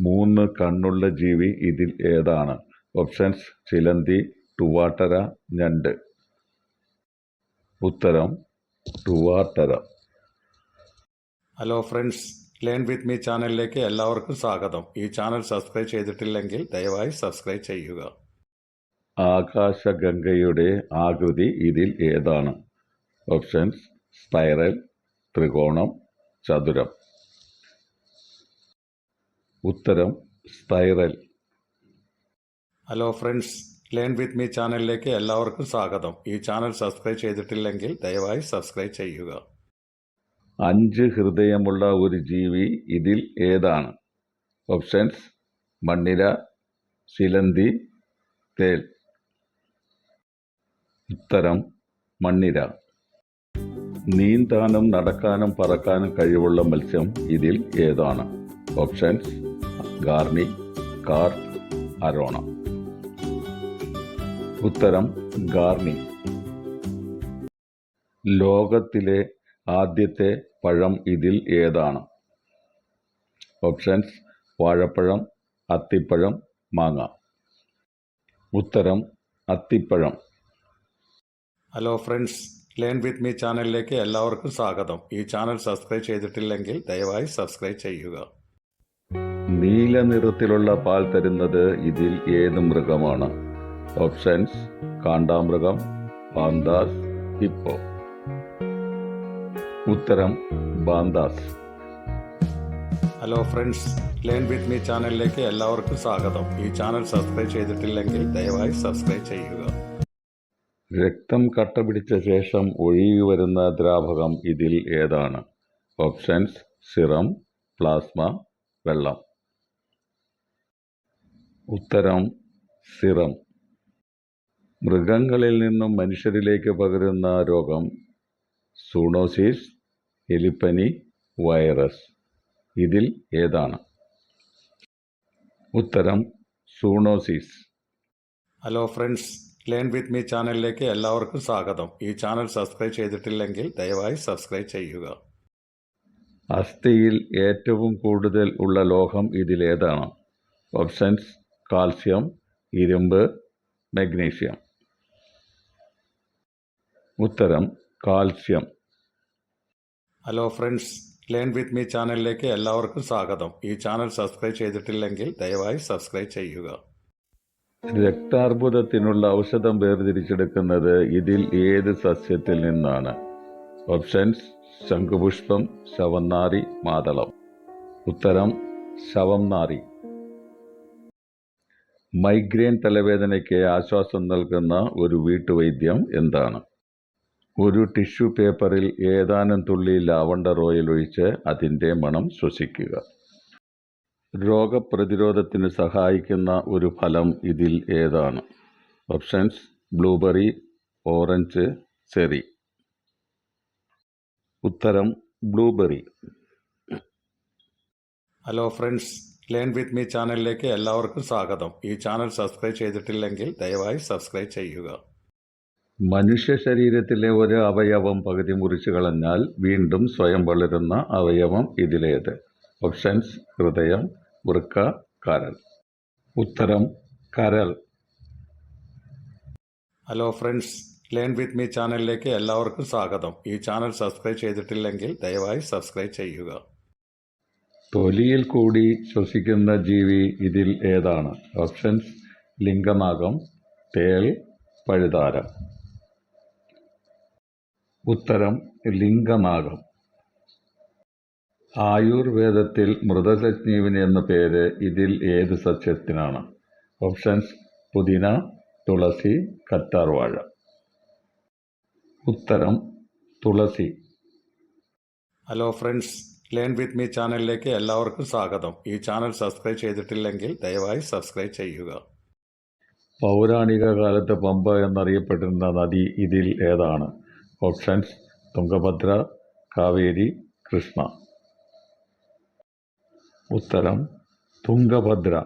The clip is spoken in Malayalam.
മൂന്ന് കണ്ണുള്ള ജീവി ഇതിൽ ഏതാണ്? ഓപ്ഷൻസ് ചിലന്തി ടുവാട്ടര ഞണ്ട്. ഉത്തരം tuatara hello friends learn with me ചാനലിലേക്ക് എല്ലാവർക്കും സ്വാഗതം. ഈ ചാനൽ സബ്സ്ക്രൈബ് ചെയ്തിട്ടില്ലെങ്കിൽ ദയവായി സബ്സ്ക്രൈബ് ചെയ്യുക. ആകാശഗംഗയുടെ ആകൃതി ഇതിൽ ഏതാണ്? ഓപ്ഷൻസ് സ്പൈറൽ ത്രികോണം ചതുരം. ഉത്തരം spiral. Hello friends learn with me ചാനലിലേക്ക് എല്ലാവർക്കും സ്വാഗതം. ഈ ചാനൽ സബ്സ്ക്രൈബ് ചെയ്തിട്ടില്ലെങ്കിൽ ദയവായി സബ്സ്ക്രൈബ് ചെയ്യുക. അഞ്ച് ഹൃദയമുള്ള ഒരു ജീവി ഇതിൽ ഏതാണ്? ഓപ്ഷൻസ് മണ്ണിര ശിലന്തി തേൽ. ഉത്തരം മണ്ണിര. നീന്താനും നടക്കാനും പറക്കാനും കഴിവുള്ള മത്സ്യം ഇതിൽ ഏതാണ്? ഓപ്ഷൻസ് ഗാർണി കാർ അരോണ. ഉത്തരം ഗാർണി. ലോകത്തിലെ ആദ്യത്തെ പഴം ഇതിൽ ഏതാണ്? ഓപ്ഷൻസ് വാഴപ്പഴം അത്തിപ്പഴം മാങ്ങ. ഉത്തരം അത്തിപ്പഴം. Hello friends learn with me ചാനലിലേക്ക് എല്ലാവർക്കും സ്വാഗതം. ഈ ചാനൽ സബ്സ്ക്രൈബ് ചെയ്തിട്ടില്ലെങ്കിൽ ദയവായി സബ്സ്ക്രൈബ് ചെയ്യുക. നീല നിറത്തിലുള്ള പാൽ തരുന്നത് ഇതിൽ ഏത് മൃഗമാണ്? ഓപ്ഷൻസ് കാണ്ടാമൃഗം ബാന്താസ് ഹിപ്പോ. ഉത്തരം ബാന്താസ് hello friends learn with me ചാനലിലേക്ക് എല്ലാവർക്കും സ്വാഗതം. ഈ ചാനൽ സബ്സ്ക്രൈബ് ചെയ്തിട്ടില്ലെങ്കിൽ ദയവായി സബ്സ്ക്രൈബ് ചെയ്യുക. രക്തം കട്ട പിടിച്ച ശേഷം ഒഴുകി വരുന്ന ദ്രാവകം ഇതിൽ ഏതാണ്? ഓപ്ഷൻസ് സിറം പ്ലാസ്മ വെള്ളം. ഉത്തരം സിറം. മൃഗങ്ങളിൽ നിന്നും മനുഷ്യരിലേക്ക് പകരുന്ന രോഗം സൂണോസിസ് എലിപ്പനി വൈറസ്. ഇതിൽ ഏതാണ്? ഉത്തരം zoonosis. Hello friends learn with me ചാനലിലേക്ക് എല്ലാവർക്കും സ്വാഗതം. ഈ ചാനൽ സബ്സ്ക്രൈബ് ചെയ്തിട്ടില്ലെങ്കിൽ ദയവായി സബ്സ്ക്രൈബ് ചെയ്യുക. അസ്ഥിയിൽ ഏറ്റവും കൂടുതൽ ഉള്ള ലോഹം ഇതിലേതാണ്. ഓപ്ഷൻസ് കാൽസ്യം ഇരുമ്പ് മഗ്നീഷ്യം. ഉത്തരം calcium. Hello friends learn with me ചാനലിലേക്ക് എല്ലാവർക്കും സ്വാഗതം. ഈ ചാനൽ സബ്സ്ക്രൈബ് ചെയ്തിട്ടില്ലെങ്കിൽ ദയവായി സബ്സ്ക്രൈബ് ചെയ്യുക. രക്താർബുദത്തിനുള്ള ഔഷധം വേർതിരിച്ചെടുക്കുന്നത് ഇതിൽ ഏത് സസ്യത്തിൽ നിന്നാണ്? ഓപ്ഷൻസ് ശംഖുപുഷ്പം ശവന്നാറി മാതളം. ഉത്തരം ശവം നാറി മൈഗ്രെയിൻ തലവേദനയ്ക്ക് ആശ്വാസം നൽകുന്ന ഒരു വീട്ടുവൈദ്യം എന്താണ്? ഒരു ടിഷ്യൂ പേപ്പറിൽ ഏതാനും തുള്ളി ലാവണ്ടർ ഓയിൽ ഒഴിച്ച് അതിന്റെ മണം ശ്വസിക്കുക. രോഗപ്രതിരോധത്തിന് സഹായിക്കുന്ന ഒരു ഫലം ഇതിൽ ഏതാണ്? Options blueberry orange cherry. ഉത്തരം blueberry. Hello friends learn with me ചാനലിലേക്ക് എല്ലാവർക്കും സ്വാഗതം. ഈ ചാനൽ സബ്സ്ക്രൈബ് ചെയ്തിട്ടില്ലെങ്കിൽ ദയവായി സബ്സ്ക്രൈബ് ചെയ്യുക. മനുഷ്യ ശരീരത്തിലെ ഒരു അവയവം പകുതി മുറിച്ചു കളഞ്ഞാൽ വീണ്ടും സ്വയം വളരുന്ന അവയവം ഇതിലേത്? ഓപ്ഷൻസ് ഹൃദയം വൃക്ക കരൾ. ഉത്തരം കരൾ. Hello friends learn with me ചാനലിലേക്ക് എല്ലാവർക്കും സ്വാഗതം. ഈ ചാനൽ സബ്സ്ക്രൈബ് ചെയ്തിട്ടില്ലെങ്കിൽ ദയവായി സബ്സ്ക്രൈബ് ചെയ്യുക. തൊലിയിൽ കൂടി ശ്വസിക്കുന്ന ജീവി ഇതിൽ ഏതാണ്? ഓപ്ഷൻസ് ലിംഗനാഗം തേൾ പഴുതാരം. ഉത്തരം ലിംഗനാഗം. ആയുർവേദത്തിൽ മൃതസജ്ഞീവിന് എന്ന പേര് ഇതിൽ ഏത് സസ്യത്തിനാണ്? ഓപ്ഷൻസ് പുതിന തുളസി കറ്റാർവാഴ. ഉത്തരം തുളസി. Hello friends learn with me ചാനലിലേക്ക് എല്ലാവർക്കും സ്വാഗതം. ഈ ചാനൽ സബ്സ്ക്രൈബ് ചെയ്തിട്ടില്ലെങ്കിൽ ദയവായി സബ്സ്ക്രൈബ് ചെയ്യുക. പൗരാണിക കാലത്ത് പമ്പ എന്നറിയപ്പെട്ടിരുന്ന നദി ഇതിൽ ഏതാണ്? ഓപ്ഷൻസ് തുംഗഭദ്ര കാവേരി കൃഷ്ണ. ഉത്തരം തുംഗഭദ്ര